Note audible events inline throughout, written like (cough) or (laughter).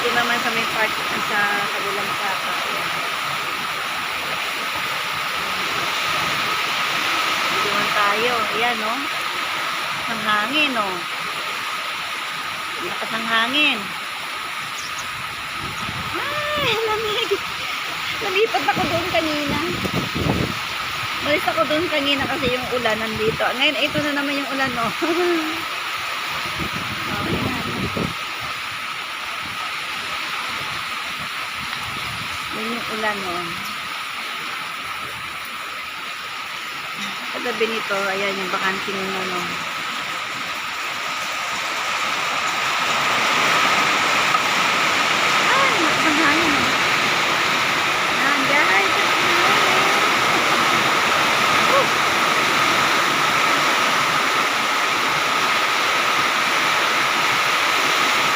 Dito naman sa may part sa kabilang sapa. Dito naman tayo. Ayan, no? Ang hangin, no? Lakas ng hangin. Ay, lamig. Nalipat ako doon kanina. Balis ako doon kanina kasi yung ulan nandito. Ngayon, ito na naman yung ulan, no? (laughs) oh, ayan. Yan yung ulan, no? Kagabi nito, ayan yung vacancy nila, no? Ay, lakas ng hangin, no? Ayan, guys. lakas ng hangin. Woo!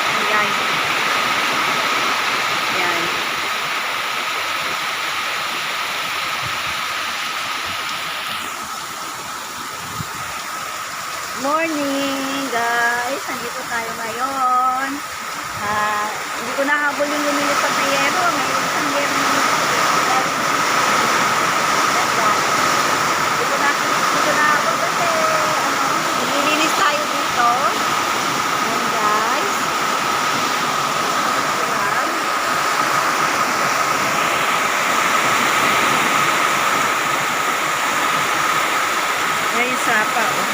Ayan, guys. Ayan. Morning, guys. Nandito tayo ngayon. Ah, hindi ko nahabol yung lumilit sa priyero. May isang yero na Hindi ko na, nahabol kasi, ano, nililinis tayo dito. Guys. Ayan. Sapa, oh.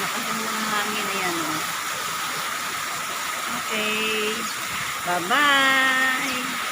Lakas ng mga hangin na yan, oh. Okay. Bye-bye.